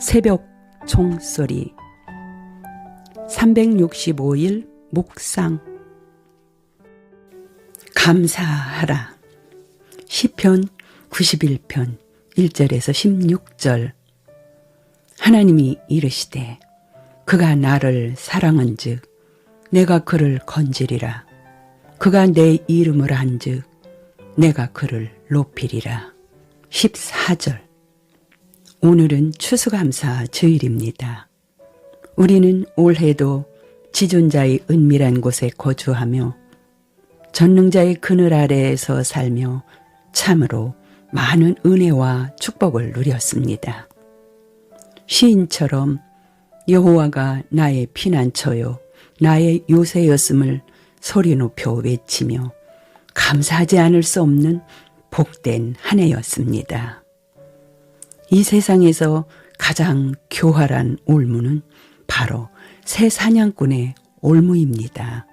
새벽 종소리. 365일 묵상. 감사하라. 시편 91편 1절에서 16절. 하나님이 이르시되 그가 나를 사랑한즉 내가 그를 건지리라. 그가 내 이름을 한즉 내가 그를 높이리라. 14절 오늘은 추수감사 주일입니다. 우리는 올해도 지존자의 은밀한 곳에 거주하며 전능자의 그늘 아래에서 살며 참으로 많은 은혜와 축복을 누렸습니다. 시인처럼 여호와가 나의 피난처요 나의 요새였음을 소리 높여 외치며 감사하지 않을 수 없는 복된 한 해였습니다. 이 세상에서 가장 교활한 올무는 바로 새 사냥꾼의 올무입니다.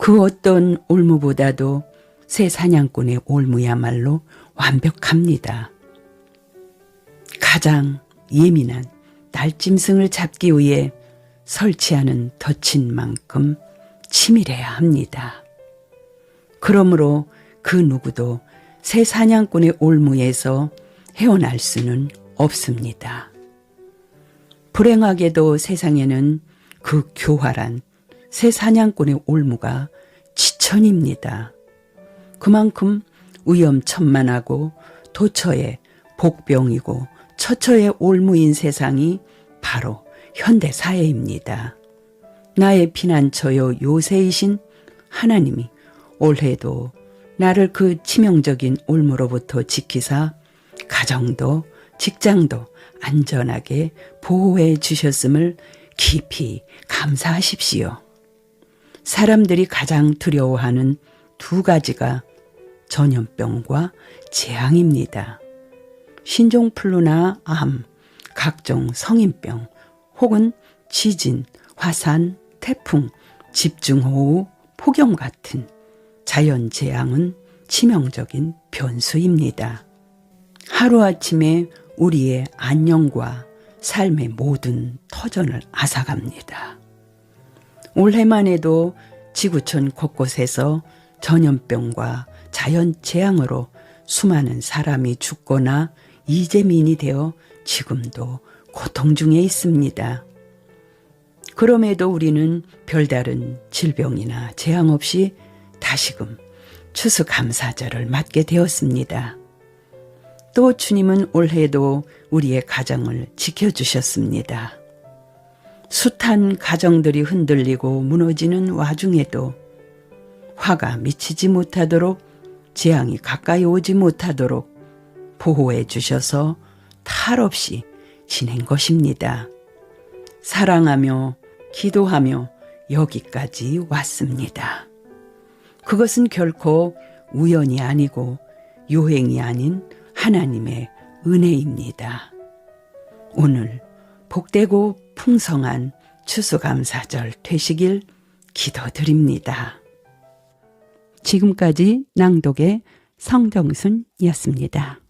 그 어떤 올무보다도 새 사냥꾼의 올무야말로 완벽합니다. 가장 예민한 날짐승을 잡기 위해 설치하는 덫인 만큼 치밀해야 합니다. 그러므로 그 누구도 새 사냥꾼의 올무에서 헤어날 수는 없습니다. 불행하게도 세상에는 그 교활한 새 사냥꾼의 올무가 지천입니다. 그만큼 위험천만하고 도처의 복병이고 처처의 올무인 세상이 바로 현대 사회입니다. 나의 피난처요 요새이신 하나님이 올해도 나를 그 치명적인 올무로부터 지키사 가정도 직장도 안전하게 보호해 주셨음을 깊이 감사하십시오. 사람들이 가장 두려워하는 두 가지가 전염병과 재앙입니다. 신종플루나 암, 각종 성인병, 혹은 지진, 화산, 태풍, 집중호우, 폭염 같은 자연재앙은 치명적인 변수입니다. 하루아침에 우리의 안녕과 삶의 모든 터전을 앗아갑니다. 올해만 해도 지구촌 곳곳에서 전염병과 자연 재앙으로 수많은 사람이 죽거나 이재민이 되어 지금도 고통 중에 있습니다. 그럼에도 우리는 별다른 질병이나 재앙 없이 다시금 추수감사절을 맞게 되었습니다. 또 주님은 올해도 우리의 가정을 지켜주셨습니다. 숱한 가정들이 흔들리고 무너지는 와중에도 화가 미치지 못하도록 재앙이 가까이 오지 못하도록 보호해 주셔서 탈 없이 지낸 것입니다. 사랑하며 기도하며 여기까지 왔습니다. 그것은 결코 우연이 아니고 요행이 아닌 하나님의 은혜입니다. 오늘 복되고 풍성한 추수감사절 되시길 기도드립니다. 지금까지 낭독의 성정순이었습니다.